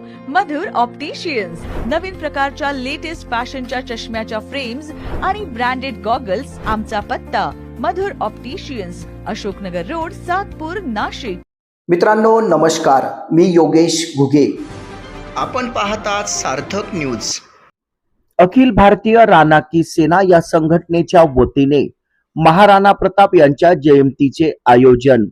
मधुर opticians नवीन प्रकारच्या latest फॅशनच्या चष्म्याच्या फ्रेम्स आणि ब्रँडेड गॉगल्स आमचा पत्ता मधुर ऑप्टिशियन्स अशोकनगर रोड सातपूर नाशिक. मित्रांनो नमस्कार. मी योगेश घुगे. आपण पाहतात सार्थक न्यूज अखिल भारतीय रानाकी सेना या संघटनेच्या वतीने महाराणा प्रताप यांच्या जयंतीचे आयोजन.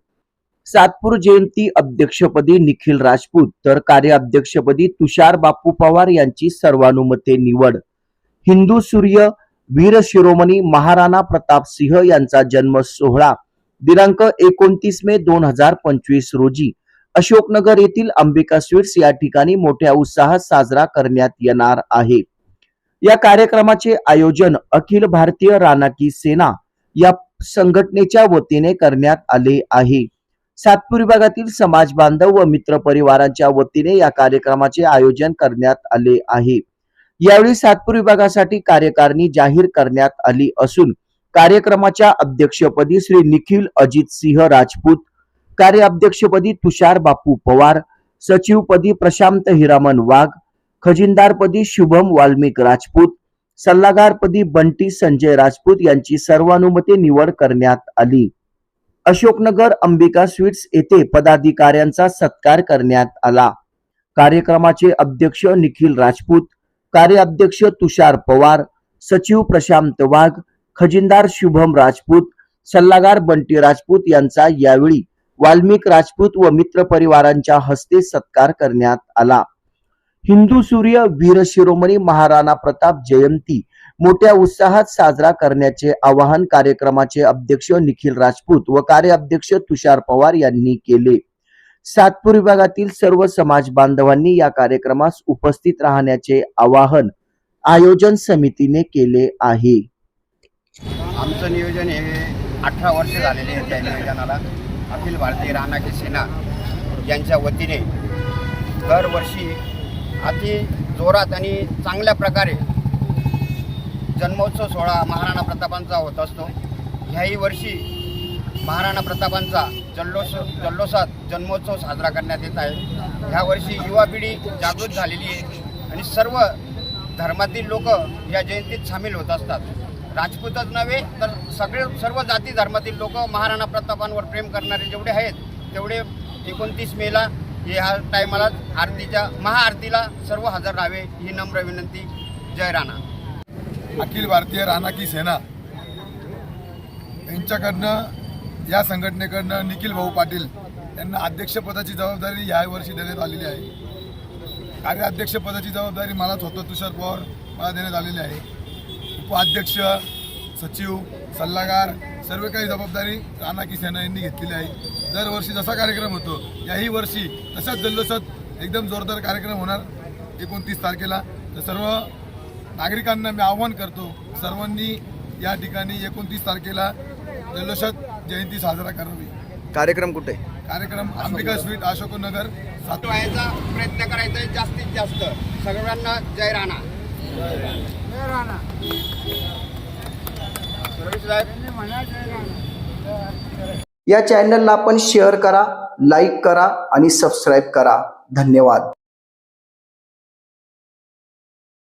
सातपूर जयंती अध्यक्षपदी निखिल राजपूत तर कार्याध्यक्षपदी तुषार बापू पवार यांची सर्वानुमते निवड. हिंदू सूर्य वीर शिरोमणी महाराणा प्रताप सिंह यांचा जन्म सोहळा दिनांक एकोणतीस मे दोन हजार पंचवीस रोजी. अशोकनगर येथील अंबिका स्वीट्स या ठिकाणी मोठ्या उत्साहात साजरा करण्यात येणार आहे. या कार्यक्रमाचे आयोजन अखिल भारतीय रानाकी सेना या संघटनेच्या वतीने करण्यात आले आहे. सातपूर विभागातील समाज बांधव व मित्र परिवारांच्या वतीने या कार्यक्रमाचे आयोजन करण्यात आले आहे. यावेळी सातपूर विभागासाठी कार्यकारिणी जाहीर करण्यात आली असून कार्यक्रमाच्या अध्यक्षपदी श्री निखिल अजित सिंह राजपूत कार्याध्यक्षपदी तुषार बापू पवार सचिवपदी प्रशांत हिरामन वाघ खजिनदारपदी शुभम वाल्मिक राजपूत सल्लागारपदी बंटी संजय राजपूत यांची सर्वानुमते निवड करण्यात आली. अशोकनगर अंबिका स्वीट्स येथे पदाधिकाऱ्यांचा सत्कार करण्यात आला. कार्यक्रमाचे अध्यक्ष निखिल राजपूत कार्याध्यक्ष तुषार पवार सचिव प्रशांत वाघ खजिनदार शुभम राजपूत सल्लागार बंटी राजपूत यांचा यावेळी वाल्मिक राजपूत व मित्र परिवारांच्या हस्ते सत्कार करण्यात आला. हिंदू सूर्य वीर शिरोमणी महाराणा प्रताप जयंती मोठ्या उत्साहात साजरा करण्याचे आवाहन कार्यक्रमाचे अध्यक्ष निखिल राजपूत व कार्याध्यक्ष तुषार पवार यांनी केले. सातपूर विभागातील सर्व समाज बांधवांनी या कार्यक्रमास उपस्थित राहण्याचे आवाहन आयोजन समितीने केले आहे. आमचं नियोजन हे अठरा वर्ष झालेले आहे त्या नियोजनाला. अखिल भारतीय राणाकी सेना यांच्या वतीने दरवर्षी अति जोरात आणि चांगल्या प्रकारे जन्मोत्सव सोहळा महाराणा प्रतापांचा होत असतो. ह्याही वर्षी महाराणा प्रतापांचा जल्लोष जल्लोषात जन्मोत्सव साजरा करण्यात येत आहे. ह्या वर्षी युवा पिढी जागृत झालेली आहे आणि सर्व धर्मातील लोक या जयंतीत सामील होत असतात. राजपूतच नव्हे तर सगळे सर्व जाती धर्मातील लोक महाराणा प्रतापांवर प्रेम करणारे जेवढे आहेत तेवढे एकोणतीस मेला ह्या टायमाला आरतीच्या महाआरतीला सर्व हजर राहावे ही नम्र विनंती. जय राणा. अखिल भारतीय रानाकी सेना यांच्याकडनं या संघटनेकडनं निखिल भाऊ पाटील यांना अध्यक्षपदाची जबाबदारी या वर्षी देण्यात आलेली आहे. कार्याध्यक्षपदाची जबाबदारी मलाच होतं तुषार पवार मला देण्यात आलेली आहे. उपाध्यक्ष सचिव सल्लागार सर्व काही जबाबदारी रानाकी सेना यांनी घेतलेली आहे. दरवर्षी जसा कार्यक्रम होतो याही वर्षी तशाच जल्लोषात एकदम जोरदार कार्यक्रम होणार एकोणतीस तारखेला. तर सर्व नागरिकांना मी आव्हान करतो सर्वांनी या ठिकाणी एकोणतीस तारखेला जल्लोषात जयंती साजरा करावी. कार्यक्रम कुठे? कार्यक्रम अंबिका स्वीट अशोकनगर सात व्हायचा प्रयत्न करायचा आहे जास्तीत जास्त. सगळ्यांना जय राणा. जय राणा. साहेब. या चॅनलला आपण शेअर करा लाईक करा आणि सबस्क्राईब करा. धन्यवाद.